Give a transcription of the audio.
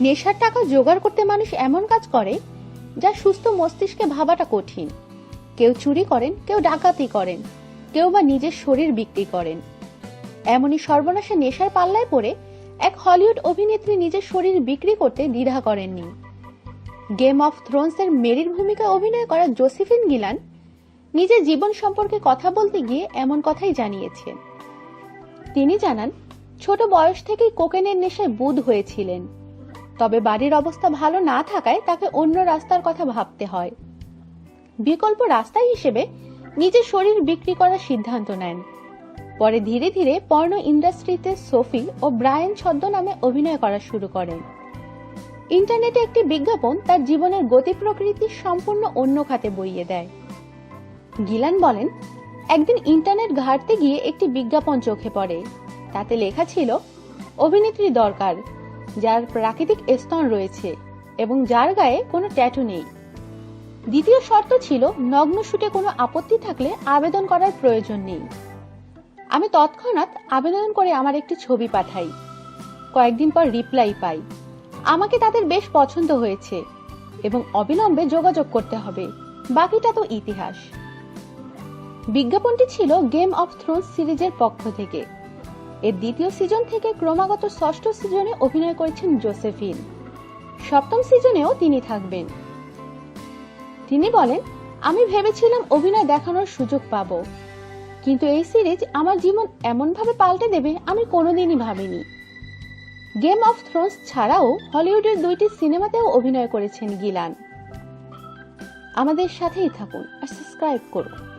নেশার টাকা জোগাড় করতে মানুষ এমন কাজ করে যা সুস্থ মস্তিষ্কে ভাবাটা কঠিন। কেউ চুরি করেন, কেউ ডাকাতি করেন, কেউ বা নিজের শরীর বিক্রি করেন। এমনই সর্বনাশে নেশার পাল্লায় পড়ে এক হলিউড অভিনেত্রী নিজের শরীর বিক্রি করতে দ্বিধা করেননি। গেম অফ থ্রোনসের মেরির ভূমিকায় অভিনয় করা জোসিফিন গিলান নিজের জীবন সম্পর্কে কথা বলতে গিয়ে এমন কথাই জানিয়েছেন তিনি জানান, ছোট বয়স থেকেই কোকেনের নেশায় বুধ হয়েছিলেন। তবে বাড়ির অবস্থা ভালো না থাকায় তাকে অন্য রাস্তার কথা ভাবতে হয়। বিকল্প রাস্তা হিসেবে নিজের শরীর বিক্রি করার সিদ্ধান্ত নেন। পরে ধীরে ধীরে পর্ণ ইন্ডাস্ট্রিতে সোফি ও ব্রায়ান ছদ্মনামে অভিনয় করা শুরু করেন। ইন্টারনেটে একটি বিজ্ঞাপন তার জীবনের গতি প্রকৃতি সম্পূর্ণ অন্য খাতে বইয়ে দেয়। গিলান বলেন, একদিন ইন্টারনেট ঘাঁটতে গিয়ে একটি বিজ্ঞাপন চোখে পড়ে। তাতে লেখা ছিল, অভিনেত্রী দরকার যার প্রাকৃতিক স্তন রয়েছে এবং যার গায়ে কোনো ট্যাটু নেই। দ্বিতীয় শর্ত ছিল, নগ্ন শুটে কোনো আপত্তি থাকলে আবেদন করার প্রয়োজন নেই। আমি তৎক্ষণাৎ আবেদন করে আমার একটি ছবি পাঠাই। কয়েকদিন পর রিপ্লাই পাই। আমাকে তাদের বেশ পছন্দ হয়েছে এবং অবিলম্বে যোগাযোগ করতে হবে। বাকিটা তো ইতিহাস। বিজ্ঞাপনটি ছিল গেম অফ থ্রোনস সিরিজের পক্ষ থেকে। এর দ্বিতীয় সিজন থেকে ক্রমাগত ষষ্ঠ সিজনে অভিনয় করেছেন জোসেফিন। সপ্তম সিজনেও তিনি থাকবেন। তিনি বলেন, আমি ভেবেছিলাম অভিনয় দেখানোর সুযোগ পাব। কিন্তু এই সিরিজ আমার জীবন এমনভাবে পাল্টে দেবে আমি কোনোদিনই ভাবিনি। গেম অফ থ্রোনস ছাড়াও হলিউডের দুইটি সিনেমাতেও অভিনয় করেছেন গিলান। আমাদের সাথেই থাকুন আর সাবস্ক্রাইব করুন।